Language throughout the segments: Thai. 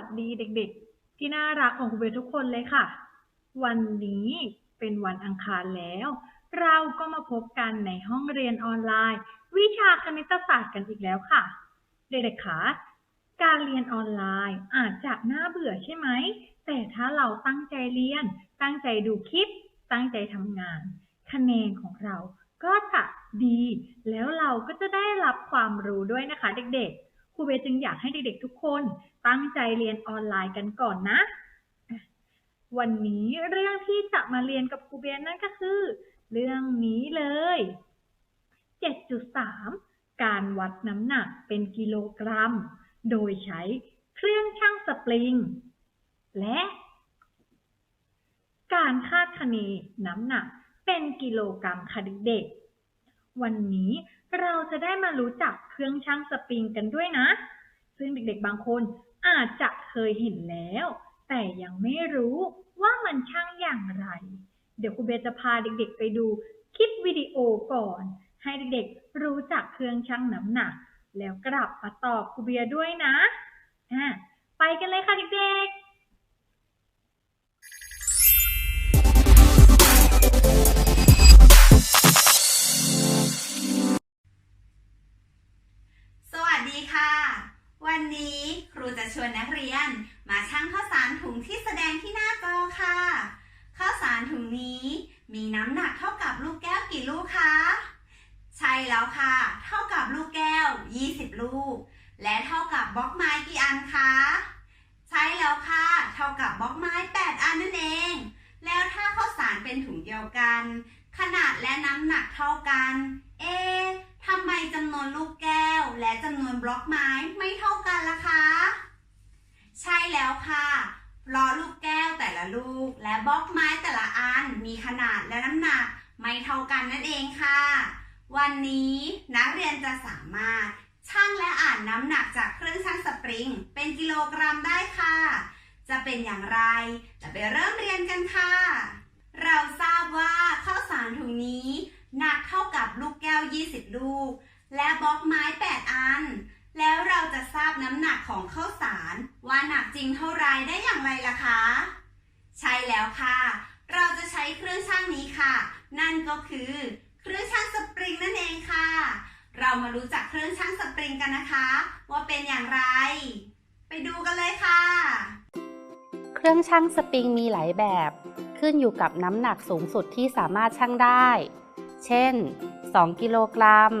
วัสดีเด็กๆ ที่น่ารักของครูเบทุกคนเลยค่ะ วันนี้เป็นวันอังคารแล้ว เราก็มาพบกันในห้องเรียนออนไลน์ วิชาคณิตศาสตร์กันอีกแล้วค่ะ เด็กๆคะการเรียนออนไลน์อาจจะน่าเบื่อใช่ไหม แต่ถ้าเราตั้งใจเรียน ตั้งใจดูคลิป ตั้งใจทำงาน คะแนนของเราก็จะดี แล้วเราก็จะได้รับความรู้ด้วยนะคะเด็กๆ ครูเบจึงอยากให้เด็กๆทุกคนตั้งใจเรียนออนไลน์กันก่อนนะ วันนี้เรื่องที่จะมาเรียนกับครูเบนั่นก็คือ เรื่องนี้เลย 7.3 การวัดน้ำหนักเป็นกิโลกรัม โดยใช้เครื่องชั่งสปริง และการคาดคะเนน้ำหนักเป็นกิโลกรัมค่ะเด็กๆวันนี้ เราจะได้มารู้จักเครื่องชั่งสปริงกันด้วยนะ ซึ่งเด็กๆบางคนอาจจะเคยเห็นแล้ว แต่ยังไม่รู้ว่ามันชั่งอย่างไร เดี๋ยวครูเบจะพาเด็กๆไปดูคลิปวิดีโอก่อน ให้เด็กๆรู้จักเครื่องชั่งน้ำหนัก แล้วกลับมาตอบครูเบียด้วยนะอะไปกันเลยค่ะเด็กๆ ค่ะ วันนี้ครูจะชวนนักเรียนมาชั่งข้าวสารถุงที่แสดงที่หน้าจอค่ะ ข้าวสารถุงนี้มีน้ำหนักเท่ากับลูกแก้วกี่ลูกคะ ใช่แล้วค่ะ เท่ากับลูกแก้ว 20 ลูก และเท่ากับบล็อกไม้กี่อันคะ ใช่แล้วค่ะ เท่ากับบล็อกไม้ 8 อันนั่นเอง แล้วถ้าข้าวสารเป็นถุงเดียวกัน ขนาดและน้ำหนักเท่ากัน เอ๊ ทำไมจำนวนลูกแก้ว และจำนวนบล็อกไม้ไม่เท่ากันล่ะคะ ใช่แล้วค่ะเพราะลูกแก้วแต่ละลูก และบล็อกไม้แต่ละอันมีขนาดและน้ำหนักไม่เท่ากันนั่นเองค่ะ วันนี้นักเรียนจะสามารถชั่งและอ่านน้ำหนักจากเครื่องชั่งสปริง เป็นกิโลกรัมได้ค่ะ จะเป็นอย่างไร จะไปเริ่มเรียนกันค่ะ เราทราบว่าข้าวสารถุงนี้ หนักเท่ากับลูกแก้ว 20 ลูก และบล็อกไม้ 8 อัน แล้วเราจะทราบน้ำหนักของข้าวสาร ว่าหนักจริงเท่าไรได้อย่างไรล่ะคะ ใช่แล้วค่ะ เราจะใช้เครื่องชั่งนี้ค่ะ นั่นก็คือ เครื่องชั่งสปริงนั่นเองค่ะ เรามารู้จักเครื่องชั่งสปริงกันนะคะ ว่าเป็นอย่างไร ไปดูกันเลยค่ะ เครื่องชั่งสปริงมีหลายแบบ ขึ้นอยู่กับน้ำหนักสูงสุดที่สามารถชั่งได้ เช่น 2 กิโลกรัม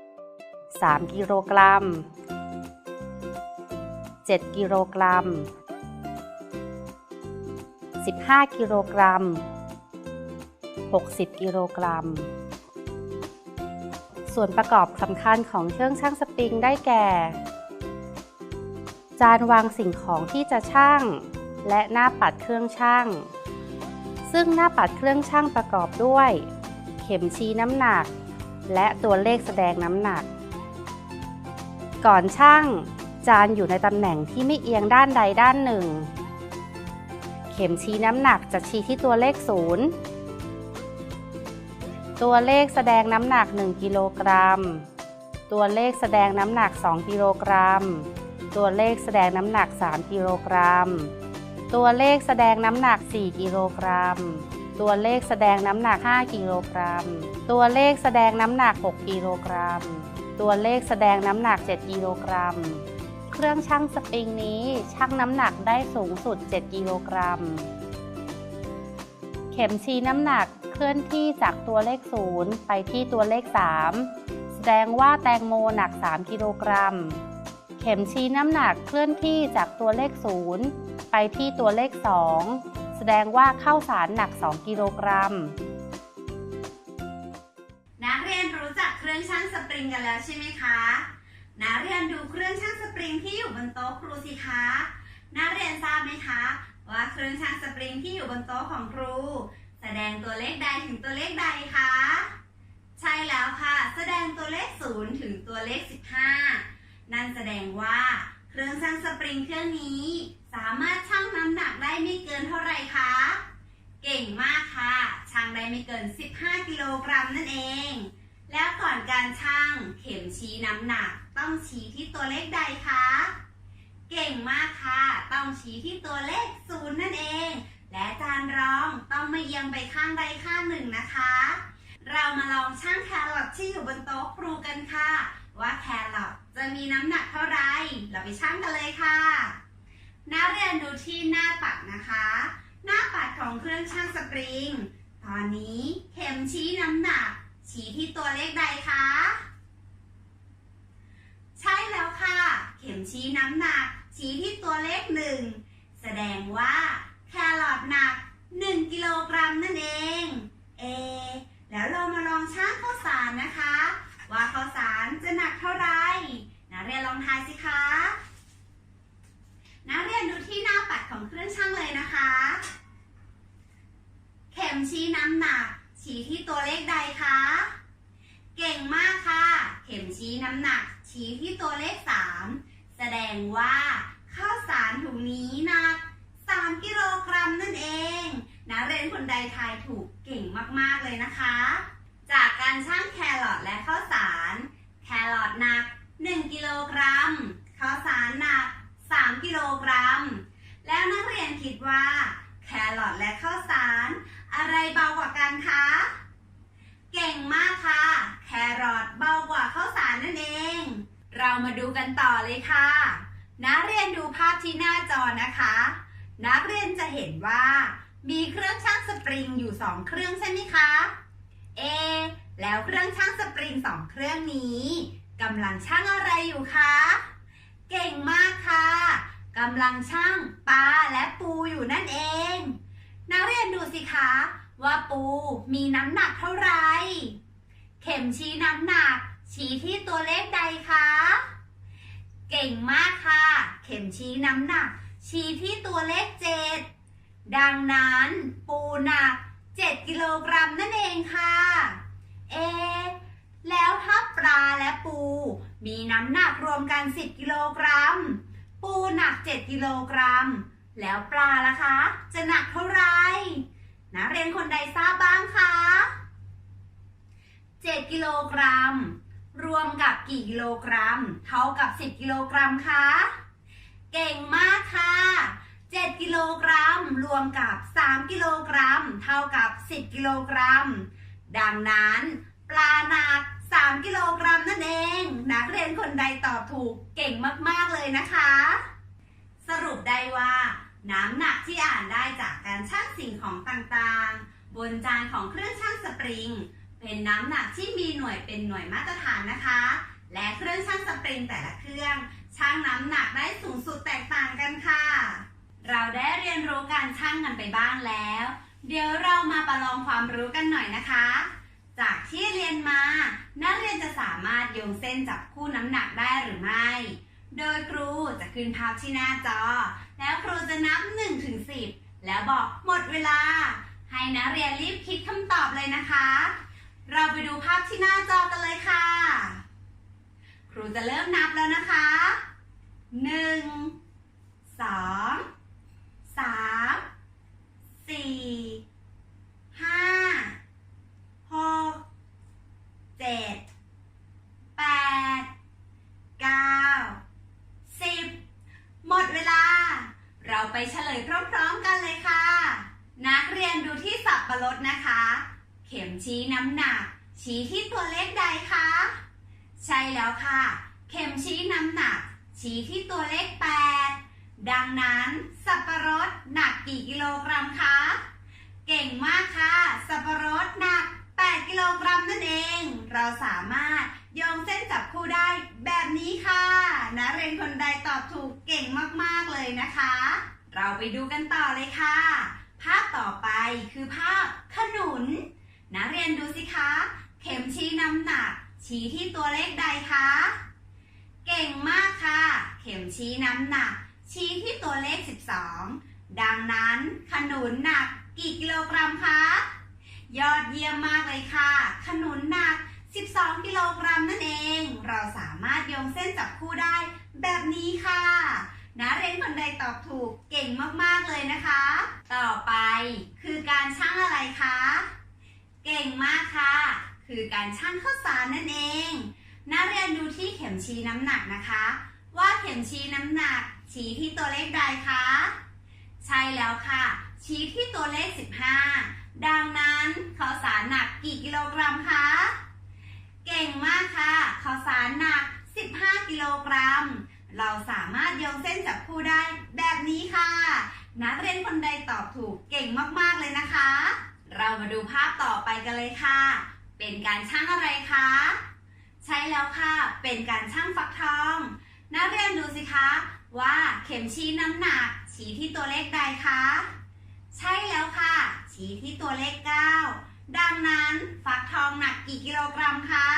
3 กิโลกรัม 7 กิโลกรัม 15 กิโลกรัม 60 กิโลกรัม ส่วนประกอบสำคัญของเครื่องชั่งสปริงได้แก่ จานวางสิ่งของที่จะชั่ง และหน้าปัดเครื่องชั่ง ซึ่งหน้าปัดเครื่องชั่งประกอบด้วย เข็มชี้น้ำหนัก และตัวเลขแสดงน้ำหนัก ก่อนชั่งจานอยู่ในตำแหน่งที่ไม่เอียงด้านใดด้านหนึ่ง เข็มชี้น้ำหนักจะชี้ที่ตัวเลขศูนย์ตัวเลขแสดงน้ำหนัก 1 กิโลกรัม ตัวเลขแสดงน้ำหนัก 2 กิโลกรัม ตัวเลขแสดงน้ำหนัก 3 กิโลกรัม ตัวเลขแสดงน้ำหนัก 4 กิโลกรัม ตัวเลขแสดงน้ำหนัก 5 กิโลกรัม ตัวเลขแสดงน้ำหนัก 6 กิโลกรัม ตัวเลขแสดงน้ำหนัก 7 กิโลกรัม เครื่องชั่งสปริงนี้ชั่งน้ำหนักได้สูงสุด 7 กิโลกรัม เข็มชี้น้ำหนักเคลื่อนที่จากตัวเลข 0 ไปที่ตัวเลข 3 แสดงว่าแตงโมหนัก 3 กิโลกรัม เข็มชี้น้ำหนักเคลื่อนที่จากตัวเลข 0 ไปที่ตัวเลข 2 แสดงว่าข้าวสารหนัก 2 กิโลกรัม นักเรียนรู้จักเครื่องชั่งสปริงกันแล้วใช่ไหมคะนักเรียนดูเครื่องชั่งสปริงที่อยู่บนโต๊ะครูสิคะนักเรียนทราบไหมคะ ว่าเครื่องชั่งสปริงที่อยู่บนโต๊ะของครู แสดงตัวเลขใดถึงตัวเลขใดคะใช่แล้วค่ะ แสดงตัวเลข 0 ถึงตัวเลข 15 นั่นแสดงว่า เครื่องชั่งสปริงเครื่องนี้ สามารถชั่งน้ำหนักได้ไม่เกินเท่าไหร่คะ เก่งมากค่ะ ชั่งได้ไม่เกิน 15 กิโลกรัมนั่นเอง แล้วก่อนการชั่งเข็มชี้น้ำหนักต้องชี้ที่ตัวเลขใดคะ เก่งมากค่ะ ต้องชี้ที่ตัวเลขศูนย์นั่นเอง และจานรองต้องไม่เอียงไปข้างใดข้างหนึ่งนะคะ เรามาลองชั่งแครอทที่อยู่บนโต๊ะครูกันค่ะ ว่าแครอทจะมีน้ำหนักเท่าไร เราไปชั่งกันเลยค่ะ นักเรียนดูที่หน้าปัดนะคะ หน้าปัดของเครื่องชั่งสปริง ตอนนี้เข็มชี้น้ำหนัก ชี้ที่ตัวเลขใดคะ ใช่แล้วค่ะ เข็มชี้น้ำหนัก ชี้ที่ตัวเลขหนึ่ง แสดงว่าแครอทหนัก 1 กิโลกรัมนั่นเอง เอ แล้วเรามาลองชั่งข้าวสารนะคะ ว่าข้าวสารจะหนักเท่าไหร่นักเรียนลองทายสิคะ นักเรียนดูที่หน้าปัดของเครื่องชั่งเลยนะคะ เข็มชี้น้ำหนัก ชี้ที่ตัวเลขใดคะ เก่งมากค่ะ เข็มชี้น้ำหนัก ชี้ที่ตัวเลข 3 แสดงว่าข้าวสารถุงนี้หนัก 3 กิโลกรัมนั่นเองนักเรียนคนใดทายถูกเก่งมากๆเลยนะคะ จากการชั่งแครอทและข้าวสาร แครอทหนัก 1 กิโลกรัม ข้าวสารหนัก 3 กิโลกรัม แล้วนักเรียนคิดว่า แครอทและข้าวสาร อะไรเบากว่ากันคะ เก่งมากค่ะ แครอทเบากว่าข้าวสารนั่นเอง เรามาดูกันต่อเลยค่ะ นักเรียนดูภาพที่หน้าจอนะคะ นักเรียนจะเห็นว่า มีเครื่องชั่งสปริงอยู่ 2 เครื่องใช่ไหมคะ เอ แล้วเครื่องชั่งสปริงสองเครื่องนี้กำลังชั่งอะไรอยู่คะ เก่งมากค่ะกำลังชั่งปลาและปูอยู่นั่นเอง นักเรียนดูสิคะว่าปูมีน้ำหนักเท่าไหร่ เข็มชี้น้ำหนัก ชี้ที่ตัวเลขใดคะ เก่งมากค่ะ เข็มชี้น้ำหนัก ชี้ที่ตัวเลขเจ็ดดังนั้นปูหนัก 7 กิโลกรัมนั่นเองค่ะ เอะแล้วถ้าปลาและปู มีน้ำหนักรวมกัน 10 กิโลกรัม ปูหนัก 7 กิโลกรัม แล้วปลาล่ะคะ จะหนักเท่าไหร่นักเรียนคนใดทราบบ้างคะ 7 กิโลกรัม รวมกับกี่กิโลกรัม เท่ากับ 10 กิโลกรัมคะ เก่งมากค่ะ 7 กิโลกรัม รวมกับ 3 กิโลกรัม เท่ากับ 10 กิโลกรัม ดังนั้น ปลาหนัก 3 กิโลกรัมนั่นเอง นักเรียนคนใดตอบถูกเก่งมาก ๆ เลยนะคะ สรุปได้ว่า น้ำหนักที่อ่านได้จากการชั่งสิ่งของต่างๆ บนจานของเครื่องชั่งสปริง เป็นน้ำหนักที่มีหน่วยเป็นหน่วยมาตรฐานนะคะ และเครื่องชั่งสปริงแต่ละเครื่องชั่งน้ำหนักได้สูงสุดแตกต่างกันค่ะ เราได้เรียนรู้การชั่งกันไปบ้างแล้ว เดี๋ยวเรามาประลองความรู้กันหน่อยนะคะ จากที่เรียนมา นักเรียนจะสามารถโยงเส้นจับคู่น้ำหนักได้หรือไม่ โดยครูจะขึ้นภาพที่หน้าจอ แล้วครูจะนับ1ถึง10 แล้วบอกหมดเวลา ให้นักเรียนรีบคิดคำตอบเลยนะคะ เราไปดูภาพที่หน้าจอกันเลยค่ะ ครูจะเริ่มนับแล้วนะคะ 1 2 3 4 5 6 7 8 9 10 หมดเวลา เราไปเฉลยพร้อมๆกันเลยค่ะ นักเรียนดูที่สับปะรดนะคะ เข็มชี้น้ำหนัก ชี้ที่ตัวเลขใดคะ ใช่แล้วค่ะ เข็มชี้น้ำหนัก ชี้ที่ตัวเลข 8 ดังนั้นสับปะรดหนักกี่กิโลกรัมคะ เก่งมากค่ะ สับปะรดหนัก 8 กิโลกรัมนั่นเอง เราสามารถโยงเส้นจับคู่ได้แบบนี้ค่ะนักเรียนคนใดตอบถูกเก่งมากๆเลยนะคะ เราไปดูกันต่อเลยค่ะ ภาพต่อไปคือภาพขนุนนักเรียนดูสิคะ เข็มชี้น้ำหนัก ชี้ที่ตัวเลขใดคะ เก่งมากค่ะ เข็มชี้น้ำหนัก ชี้ที่ตัวเลข 12 ดังนั้นขนุนหนักกี่กิโลกรัมคะ ยอดเยี่ยมมากเลยค่ะ ขนุนหนัก 12 กิโลกรัมนั่นเอง เราสามารถโยงเส้นจับคู่ได้แบบนี้ค่ะนักเรนคนใดตอบถูกเก่งมาก ๆ เลยนะคะ ต่อไปคือการชั่งอะไรคะ เก่งมากค่ะ คือการชั่งข้าวสารนั่นเอง นักเรียนดูที่เข็มชี้น้ำหนักนะคะ ว่าเข็มชี้น้ำหนัก ชี้ที่ตัวเลขใดคะ ใช่แล้วค่ะ ชี้ที่ตัวเลข 15 ดังนั้นข้าวสารหนักกี่กิโลกรัมคะ เก่งมากค่ะข้าวสารหนัก 15 กิโลกรัม เราสามารถโยงเส้นจับคู่ได้แบบนี้ค่ะ นักเรียนคนใดตอบถูกเก่งมากๆเลยนะคะ เรามาดูภาพต่อไปกันเลยค่ะ เป็นการชั่งอะไรคะ ใช่แล้วค่ะ เป็นการชั่งฟักทอง นักเรียนดูสิคะ ว่าเข็มชี้น้ำหนัก ชี้ที่ตัวเลขใดคะ ใช่แล้วค่ะ ชี้ที่ตัวเลข 9 ดังนั้นฟักทองหนักกี่กิโลกรัมคะ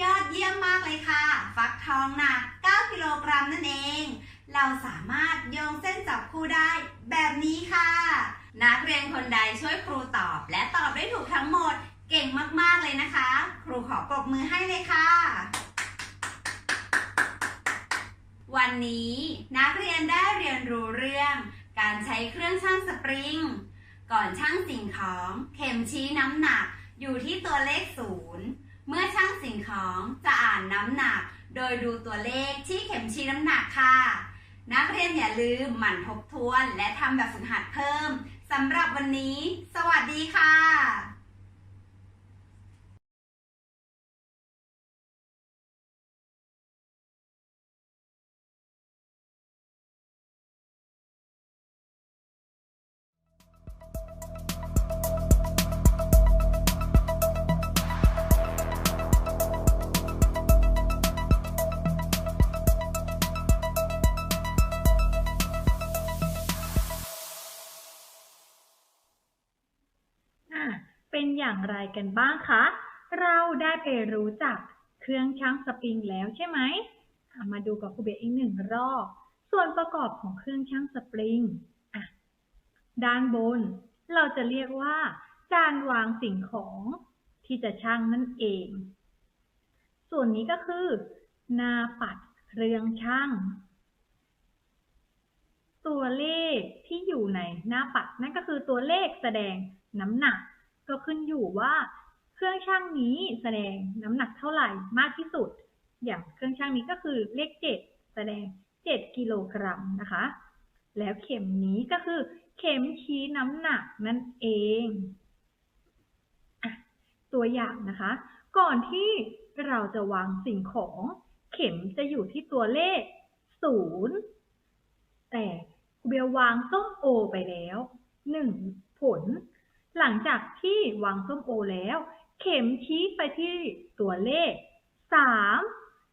ยอดเยี่ยมมากเลยค่ะ ฟักทองหนัก 9 กิโลกรัมนั่นเอง เราสามารถโยงเส้นจับคู่ได้แบบนี้ค่ะ นักเรียนคนใดช่วยครูตอบและตอบได้ถูกทั้งหมด เก่งมากๆเลยนะคะ ครูขอปรบมือให้เลยค่ะ วันนี้นักเรียนได้เรียนรู้เรื่องการใช้เครื่องชั่งสปริง ก่อนชั่งสิ่งของเข็มชี้น้ำหนักอยู่ที่ตัวเลขศูนย์เมื่อชั่งสิ่งของจะอ่านน้ำหนัก โดยดูตัวเลขที่เข็มชี้น้ำหนักค่ะ นักเรียนอย่าลืมหมั่นทบทวนและทำแบบฝึกหัดเพิ่มสำหรับวันนี้ สวัสดีค่ะ เป็นอย่างไรกันบ้างคะ เราได้ไปรู้จักเครื่องชั่งสปริงแล้วใช่ไหม มาดูกับครูเบสอีกหนึ่งรอบ ส่วนประกอบของเครื่องชั่งสปริงด้านบน เราจะเรียกว่า จานวางสิ่งของที่จะชั่งนั่นเอง ส่วนนี้ก็คือ หน้าปัดเรื่องชั่งตัวเลขที่อยู่ในหน้าปัดนั่นก็คือตัวเลขแสดงน้ำหนัก ก็ขึ้นอยู่ว่าเครื่องช่างนี้แสดงน้ำหนักเท่าไหร่มากที่สุด อย่างเครื่องช่างนี้ก็คือเลขเจ็ดแสดงเจ็ดกิโลกรัมนะคะ แล้วเข็มนี้ก็คือ เข็มชี้น้ำหนักนั่นเองอตัวอย่างนะคะ ก่อนที่เราจะวางสิ่งของ เข็มจะอยู่ที่ตัวเลขศูนย์แต่ครูเบลวางส้มโอไปแล้วหนึ่งผล หลังจากที่วางส้มโอแล้ว เข็มชี้ไปที่ตัวเลขสาม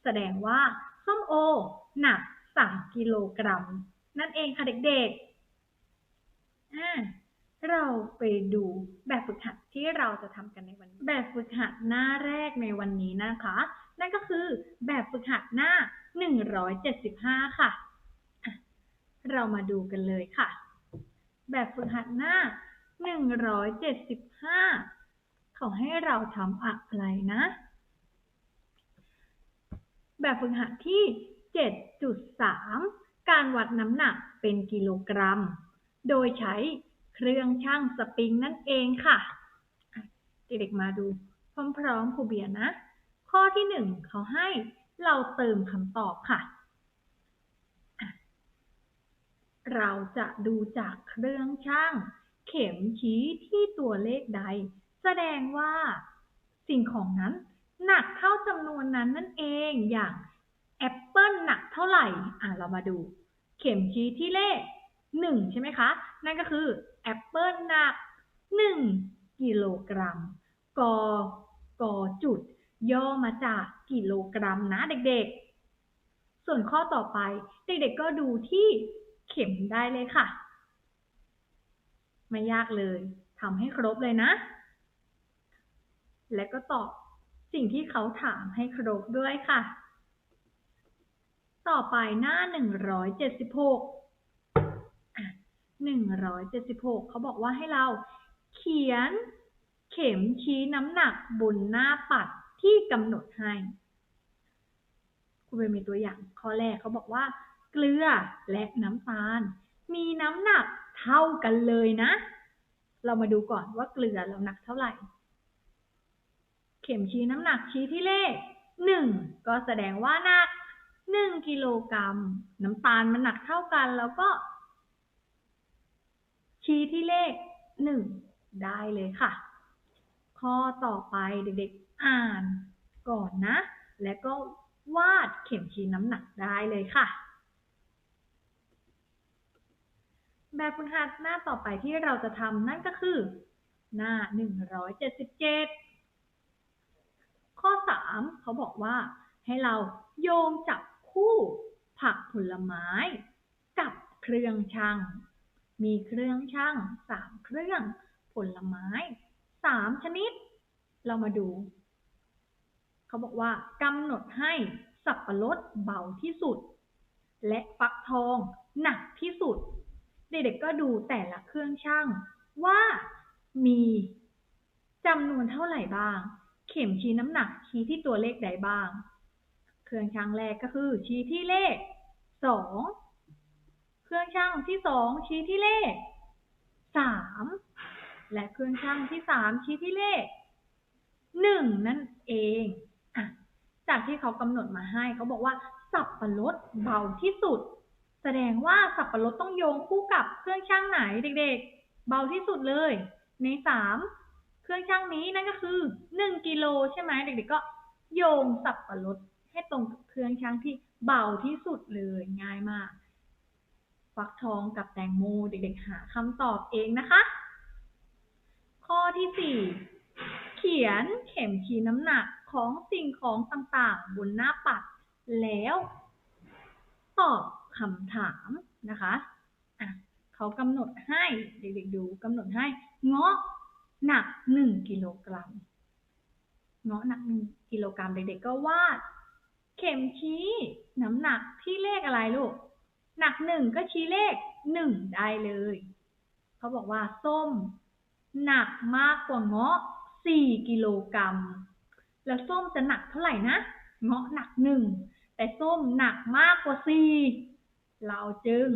แสดงว่าส้มโอ หนักสามกิโลกรัม นั่นเองค่ะเด็กๆ เราไปดูแบบฝึกหัดที่เราจะทำกันในวันนี้ แบบฝึกหัดหน้าแรกในวันนี้นะคะ นั่นก็คือแบบฝึกหัดหน้า 175 ค่ะ เรามาดูกันเลยค่ะ แบบฝึกหัดหน้า 175เขาให้เราทำอะไรนะ แบบฝึกหัดที่ 7.3 การวัดน้ำหนักเป็นกิโลกรัม โดยใช้เครื่องชั่งสปริงนั่นเองค่ะอะ เด็กๆมาดู พร้อมๆครูเบียร์นะ ข้อที่หนึ่งเขาให้เราเติมคำตอบค่ะ เราจะดูจากเครื่องช่าง เข็มชี้ที่ตัวเลขใด แสดงว่าสิ่งของนั้นหนักเท่าจำนวนนั้นนั่นเองอย่างแอปเปิลหนักเท่าไหร่ อะเรามาดู เข็มชี้ที่เลขหนึ่งใช่ไหมคะ นั่นก็คือแอปเปิลหนักหนึ่งกิโลกรัมกกจุด ย่อมาจากกิโลกรัมนะเด็กๆ ส่วนข้อต่อไป เด็กๆก็ดูที่เข็มได้เลยค่ะ ไม่ยากเลยทำให้ครบเลยนะ และก็ตอบสิ่งที่เขาถามให้ครบด้วยค่ะ ต่อไปหน้า 176 176 เขาบอกว่าให้เราเขียนเข็มชี้น้ำหนักบนหน้าปัดที่กำหนดให้ คุณเบมีตัวอย่างข้อแรกเขาบอกว่า เกลือและน้ำตาล มีน้ำหนักเท่ากันเลยนะ เรามาดูก่อนว่าเกลือเราหนักเท่าไหร่ เข็มชี้น้ำหนักชี้ที่เลขหนึ่งก็แสดงว่าหนักหนึ่งกิโลกรัม น้ำตาลมันหนักเท่ากันแล้วก็ ชี้ที่เลขหนึ่งได้เลยค่ะ ข้อต่อไปเด็กๆอ่านก่อนนะ แล้วก็วาดเข็มชี้น้ำหนักได้เลยค่ะ แบบฝึกหัดหน้าต่อไปที่เราจะทำนั่นก็คือ หน้า 177 ข้อ 3 เขาบอกว่า ให้เราโยงจับคู่ผักผลไม้ กับเครื่องชั่งมีเครื่องชั่ง3เครื่อง ผลไม้3ชนิด เรามาดู เขาบอกว่ากำหนดให้สับปะรดเบาที่สุด และฟักทองหนักที่สุด เด็กๆก็ดูแต่ละเครื่องชั่งว่ามีจำนวนเท่าไหร่บ้าง เข็มชี้น้ำหนักชี้ที่ตัวเลขใดบ้าง เครื่องชั่งแรกก็คือ ชี้ที่เลขสองเครื่องชั่งที่สองชี้ที่เลขสามและเครื่องชั่งที่สามชี้ที่เลขหนึ่งนั่นเองจากที่เขากำหนดมาให้เขาบอกว่าสับปะรดเบาที่สุด แสดงว่าสับปะรดต้องโยงคู่กับเครื่องชั่งไหนเด็กๆ เบาที่สุดเลย ในสามเครื่องชั่งนี้นั่นก็คือหนึ่งกิโลใช่ไหมเด็กๆก็โยงสับปะรดให้ตรงกับเครื่องชั่งที่เบาที่สุดเลยง่ายมากฟักทองกับแตงโมเด็กๆหาคำตอบเองนะคะ ข้อที่สี่เขียนเข็มชี้น้ำหนักของสิ่งของต่างๆ บนหน้าปัดแล้วตอบ คำถามนะคะอะเขากำหนดให้เด็กๆดูกำหนดให้เงาะหนักหนึ่งกิโลกรัมเงาะหนักหนึ่งกิโลกรัมเด็กๆก็วาด เข็มชี้น้ำหนักที่เลขอะไรลูกหนักหนึ่งก็ชี้เลขหนึ่งได้เลย เขาบอกว่าส้ม หนักมากกว่าเงาะสี่กิโลกรัม แล้วส้มจะหนักเท่าไหร่นะ เงาะหนักหนึ่งแต่ส้มหนักมากกว่าสี่ เราจึง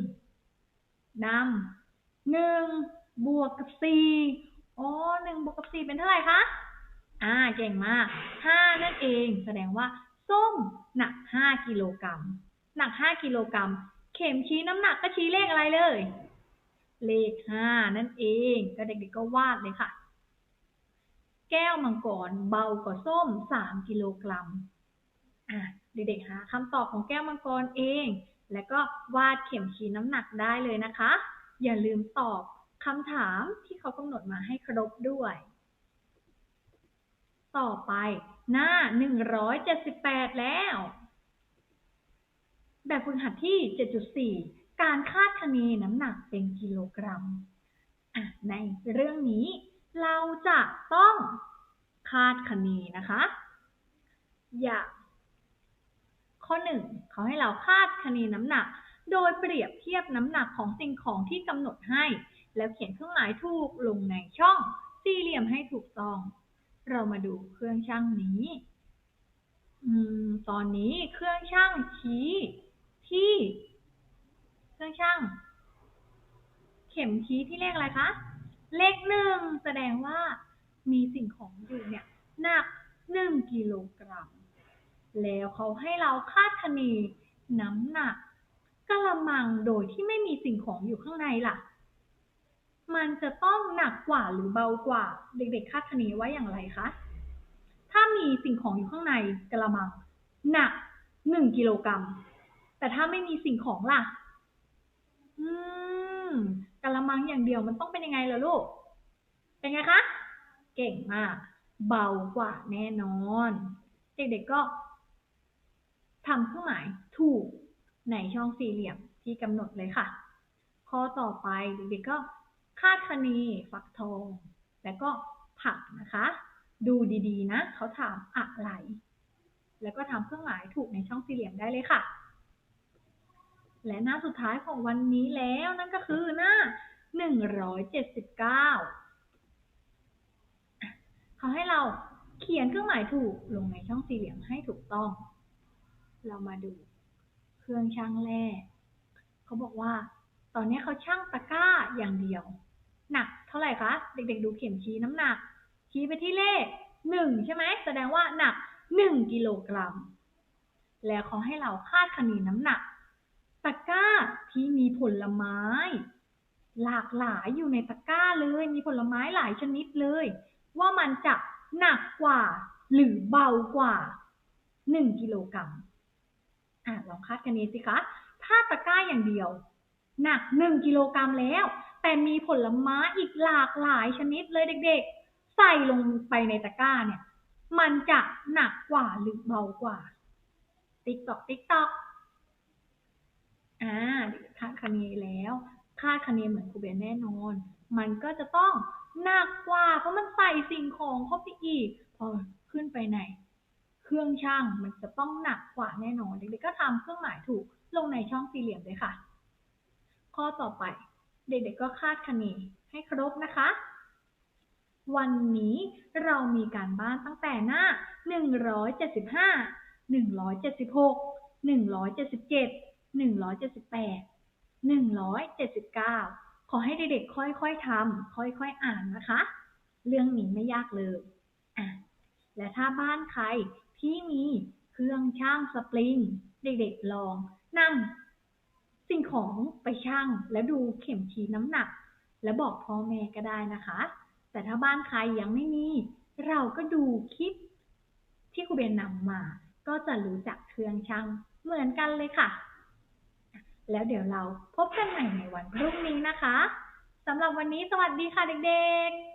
นำหนึ่งบวกกับสี่อ๋อหนึ่งบวกกับสี่เป็นเท่าไหร่คะ อ่า เก่งมากห้านั่นเอง แสดงว่าส้มหนักห้ากิโลกรัม หนักห้ากิโลกรัม เข็มชี้น้ำหนักก็ชี้เลขอะไรเลย เลขห้านั่นเอง ก็เด็กๆก็วาดเลยค่ะ แก้วมังกรเบากว่าส้มสามกิโลกรัม อะ เด็กๆหาคำตอบของแก้วมังกรเอง แล้วก็วาดเข็มชี้น้ำหนักได้เลยนะคะ อย่าลืมตอบคำถามที่เขากำหนดมาให้ครบด้วย ต่อไปหน้า 178 แล้ว แบบฝึกหัดที่ 7.4 การคาดคะเนน้ำหนักเป็นกิโลกรัม ในเรื่องนี้เราจะต้องคาดคะเนนะคะ อย่า ข้อหนึ่งเขาให้เราคาดคะเนน้ำหนัก โดยเปรียบเทียบน้ำหนักของสิ่งของที่กำหนดให้ แล้วเขียนเครื่องหมายถูกลงในช่องสี่เหลี่ยมให้ถูกต้อง เรามาดูเครื่องช่างนี้อตอนนี้เครื่องช่างชี้ที่ เครื่องช่าง เข็มชี้ที่เลขอะไรคะ เลขหนึ่งแสดงว่ามีสิ่งของอยู่เนี่ยหนักหนึ่งกิโลกรัม แล้วเขาให้เราคาดคะเนน้ำหนักกะละมังโดยที่ไม่มีสิ่งของอยู่ข้างในล่ะ มันจะต้องหนักกว่าหรือเบากว่า เด็กๆคาดคะเนไว้อย่างไรคะ ถ้ามีสิ่งของอยู่ข้างในกะละมัง หนักหนึ่งกิโลกรัม แต่ถ้าไม่มีสิ่งของล่ะ อืมกะละมังอย่างเดียวมันต้องเป็นยังไงล่ะลูก เป็นไงคะ เก่งมาก เบากว่าแน่นอน เด็กๆก็ ทำเครื่องหมายถูกในช่องสี่เหลี่ยมที่กำหนดเลยค่ะ ข้อต่อไปเด็กๆก็คาดคะเนฟักทอง แล้วก็ผักนะคะ ดูดีๆนะ เขาถามอะไร แล้วก็ทำเครื่องหมายถูกในช่องสี่เหลี่ยมได้เลยค่ะ และหน้าสุดท้ายของวันนี้แล้วนั่นก็คือหน้า 179 เขาให้เราเขียนเครื่องหมายถูกลงในช่องสี่เหลี่ยมให้ถูกต้อง เรามาดู เครื่องช่างแร่เขาบอกว่า ตอนนี้เขาช่างตะกร้าอย่างเดียว หนักเท่าไหร่คะ เด็กๆดูเข็มชี้น้ำหนัก ชี้ไปที่เลขหนึ่งใช่ไหม แสดงว่าหนักหนึ่งกิโลกรัม แล้วเขาให้เราคาดคะเนน้ำหนัก ตะกร้าที่มีผลไม้ หลากหลายอยู่ในตะกร้าเลย มีผลไม้หลายชนิดเลย ว่ามันจะหนักกว่าหรือเบากว่าหนึ่งกิโลกรัม อะลองคาดคะเนสิคะ ถ้าตะกร้าอย่างเดียว หนักหนึ่งกิโลกรัมแล้ว แต่มีผลไม้อีกหลากหลายชนิดเลยเด็กๆ ใส่ลงไปในตะกร้าเนี่ย มันจะหนักกว่าหรือเบากว่า ติ๊กตอกติ๊กตอกอ่าคาดคะเนแล้วคาดคะเนเหมือนครูเบนแน่นอน มันก็จะต้องหนักกว่า เพราะมันใส่สิ่งของเข้าไปอีก พอขึ้นไปใน รื่องช่างมันจะต้องหนักกว่าแน่นอน เด็กๆก็ทำเครื่องหมายถูกลงในช่องสี่เหลี่ยมเลยค่ะ ข้อต่อไป เด็กๆก็คาดคะเนให้ครบนะคะ วันนี้เรามีการบ้านตั้งแต่หน้า 175 176 177 178 179 ขอให้เด็กๆค่อยๆทำค่อยๆอ่านนะคะ เรื่องนี้ไม่ยากเลยอะและถ้าบ้านใคร ที่มีเครื่องช่างสปริง เด็กๆลองนำสิ่งของไปช่างแล้วดูเข็มชี้น้ำหนัก แล้วบอกพ่อแม่ก็ได้นะคะ แต่ถ้าบ้านใครยังไม่มี เราก็ดูคลิป ที่ครูเบนนำมา ก็จะรู้จักเครื่องช่างเหมือนกันเลยค่ะ แล้วเดี๋ยวเราพบกันใหม่ในวันพรุ่งนี้นะคะสำหรับวันนี้สวัสดีค่ะเด็กๆ